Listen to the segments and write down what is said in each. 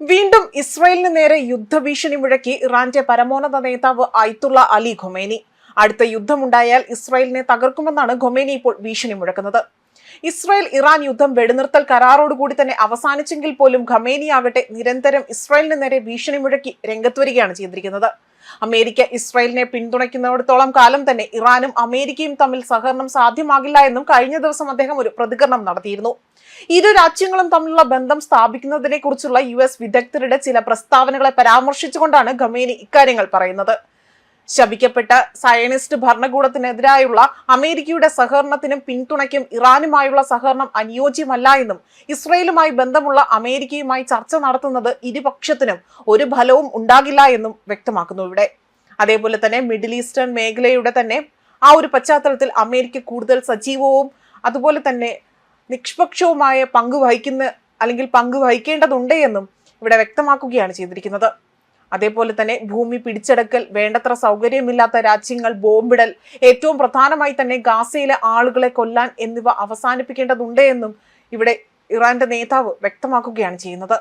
വീണ്ടും ഇസ്രയേലിന് നേരെ യുദ്ധഭീഷണി മുഴക്കി ഇറാന്റെ പരമോന്നത നേതാവ് അയ്തുള്ള അലി ഖൊമേനി. അടുത്ത യുദ്ധമുണ്ടായാൽ ഇസ്രയേലിനെ തകർക്കുമെന്നാണ് ഖൊമേനി ഇപ്പോൾ ഭീഷണി മുഴക്കുന്നത്. ഇസ്രായേൽ ഇറാൻ യുദ്ധം വെടിനിർത്തൽ കരാറോടുകൂടി തന്നെ അവസാനിച്ചെങ്കിൽ പോലും ഖമേനി ആകട്ടെ നിരന്തരം ഇസ്രായേലിന് നേരെ ഭീഷണി മുഴക്കി രംഗത്ത് വരികയാണ് ചെയ്തിരിക്കുന്നത്. അമേരിക്ക ഇസ്രായേലിനെ പിന്തുണയ്ക്കുന്നിടത്തോളം കാലം തന്നെ ഇറാനും അമേരിക്കയും തമ്മിൽ സഹകരണം സാധ്യമാകില്ല എന്നും കഴിഞ്ഞ ദിവസം അദ്ദേഹം ഒരു പ്രതികരണം നടത്തിയിരുന്നു. ഇരു രാജ്യങ്ങളും തമ്മിലുള്ള ബന്ധം സ്ഥാപിക്കുന്നതിനെ കുറിച്ചുള്ള യു എസ് വിദഗ്ധരുടെ ചില പ്രസ്താവനകളെ പരാമർശിച്ചുകൊണ്ടാണ് ഖമേനി ഇക്കാര്യങ്ങൾ പറയുന്നത്. ശപിക്കപ്പെട്ട സയനിസ്റ്റ് ഭരണകൂടത്തിനെതിരായുള്ള അമേരിക്കയുടെ സഹകരണത്തിനും പിന്തുണയ്ക്കും ഇറാനുമായുള്ള സഹകരണം അനുയോജ്യമല്ല എന്നും ഇസ്രയേലുമായി ബന്ധമുള്ള അമേരിക്കയുമായി ചർച്ച നടത്തുന്നത് ഇരുപക്ഷത്തിനും ഒരു ഫലവും ഉണ്ടാകില്ല എന്നും വ്യക്തമാക്കുന്നു ഇവിടെ. അതേപോലെ തന്നെ മിഡിൽ ഈസ്റ്റേൺ മേഖലയുടെ തന്നെ ആ ഒരു പശ്ചാത്തലത്തിൽ അമേരിക്ക കൂടുതൽ സജീവവും അതുപോലെ തന്നെ നിഷ്പക്ഷവുമായ പങ്ക് വഹിക്കുന്ന അല്ലെങ്കിൽ പങ്ക് വഹിക്കേണ്ടതുണ്ട് എന്നും ഇവിടെ വ്യക്തമാക്കുകയാണ് ചെയ്തിരിക്കുന്നത്. അതേപോലെ തന്നെ ഭൂമി പിടിച്ചെടുക്കൽ വേണ്ടത്ര സൗകര്യമില്ലാത്ത രാജ്യങ്ങൾ ബോംബിടൽ ഏറ്റവും പ്രധാനമായി തന്നെ ഗാസയിലെ ആളുകളെ കൊല്ലാൻ എന്നിവ അവസാനിപ്പിക്കേണ്ടതുണ്ട് എന്നും ഇവിടെ ഇറാന്റെ നേതാവ് വ്യക്തമാക്കുകയാണ് ചെയ്യുന്നത്.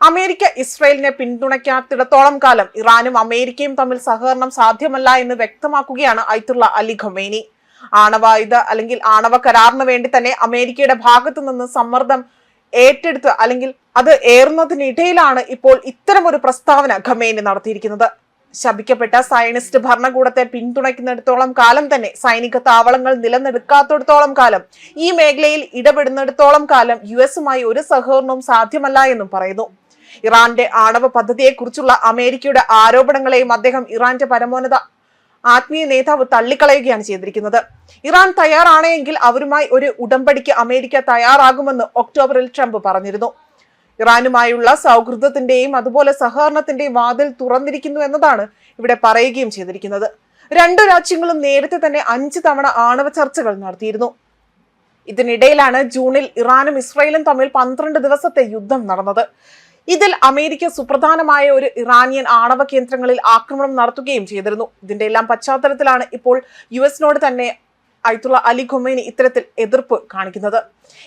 അമേരിക്ക ഇസ്രയേലിനെ പിന്തുണയ്ക്കാത്തിടത്തോളം കാലം ഇറാനും അമേരിക്കയും തമ്മിൽ സഹകരണം സാധ്യമല്ല എന്ന് വ്യക്തമാക്കുകയാണ് ഐത്തുള്ള അലി ഖമേനി. ആണവായുധ അല്ലെങ്കിൽ ആണവ കരാറിന് വേണ്ടി തന്നെ അമേരിക്കയുടെ ഭാഗത്തു നിന്ന് സമ്മർദ്ദം ഏറ്റെടുത്ത് അല്ലെങ്കിൽ അത് ഏറുന്നതിനിടയിലാണ് ഇപ്പോൾ ഒരു പ്രസ്താവന ഖമേനി നടത്തിയിരിക്കുന്നത്. ശപിക്കപ്പെട്ട സയനിസ്റ്റ് ഭരണകൂടത്തെ പിന്തുണയ്ക്കുന്നിടത്തോളം കാലം തന്നെ സൈനിക താവളങ്ങൾ നിലനിൽക്കാത്തിടത്തോളം കാലം ഈ മേഖലയിൽ ഇടപെടുന്നിടത്തോളം കാലം യു എസുമായി ഒരു സഹകരണവും സാധ്യമല്ല എന്നും പറയുന്നു. ഇറാന്റെ ആണവ പദ്ധതിയെക്കുറിച്ചുള്ള അമേരിക്കയുടെ ആരോപണങ്ങളെയും അദ്ദേഹം ഇറാന്റെ പരമോന്നത ആത്മീയ നേതാവ് തള്ളിക്കളയുകയാണ് ചെയ്തിരിക്കുന്നത്. ഇറാൻ തയ്യാറാണെങ്കിൽ അവരുമായി ഒരു ഉടമ്പടിക്ക് അമേരിക്ക തയ്യാറാകുമെന്ന് ഒക്ടോബറിൽ ട്രംപ് പറഞ്ഞിരുന്നു. ഇറാനുമായുള്ള സൗഹൃദത്തിന്റെയും അതുപോലെ സഹകരണത്തിന്റെയും വാതിൽ തുറന്നിരിക്കുന്നു എന്നതാണ് ഇവിടെ പറയുകയും ചെയ്തിരിക്കുന്നത്. രണ്ടു രാജ്യങ്ങളും നേരത്തെ തന്നെ അഞ്ച് തവണ ആണവ ചർച്ചകൾ നടത്തിയിരുന്നു. ഇതിനിടയിലാണ് ജൂണിൽ ഇറാനും ഇസ്രയേലും തമ്മിൽ പന്ത്രണ്ട് ദിവസത്തെ യുദ്ധം നടന്നത്. ഇതിൽ അമേരിക്ക സുപ്രധാനമായ ഒരു ഇറാനിയൻ ആണവ കേന്ദ്രങ്ങളിൽ ആക്രമണം നടത്തുകയും ചെയ്തിരുന്നു. ഇതിന്റെ എല്ലാം പശ്ചാത്തലത്തിലാണ് ഇപ്പോൾ യു എസിനോട് തന്നെ അയത്തുള്ള അലി ഖുമൈനി ഇത്തരത്തിൽ എതിർപ്പ് കാണിക്കുന്നത്.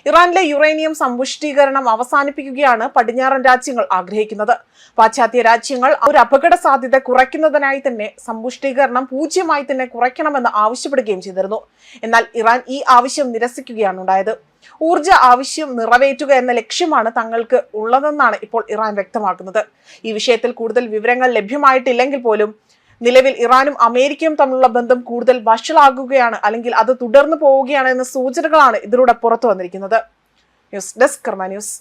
ഇറാനിലെ യുറേനിയം സമ്പുഷ്ടീകരണം അവസാനിപ്പിക്കുകയാണ് പടിഞ്ഞാറൻ രാജ്യങ്ങൾ ആഗ്രഹിക്കുന്നത്. പാശ്ചാത്യ രാജ്യങ്ങൾ ഒരു അപകട സാധ്യത കുറയ്ക്കുന്നതിനായി തന്നെ സമ്പുഷ്ടീകരണം പൂജ്യമായി തന്നെ കുറയ്ക്കണമെന്ന് ആവശ്യപ്പെടുകയും ചെയ്തിരുന്നു. എന്നാൽ ഇറാൻ ഈ ആവശ്യം നിരസിക്കുകയാണ് ഉണ്ടായത്. ഊർജ ആവശ്യം നിറവേറ്റുക എന്ന ലക്ഷ്യമാണ് തങ്ങൾക്ക് ഉള്ളതെന്നാണ് ഇപ്പോൾ ഇറാൻ വ്യക്തമാക്കുന്നത്. ഈ വിഷയത്തിൽ കൂടുതൽ വിവരങ്ങൾ ലഭ്യമായിട്ടില്ലെങ്കിൽ പോലും നിലവിൽ ഇറാനും അമേരിക്കയും തമ്മിലുള്ള ബന്ധം കൂടുതൽ വഷളാകുകയാണ് അല്ലെങ്കിൽ അത് തുടർന്നു പോവുകയാണ് എന്ന സൂചനകളാണ് ഇതിലൂടെ പുറത്തു വന്നിരിക്കുന്നത്. News desk Karma news.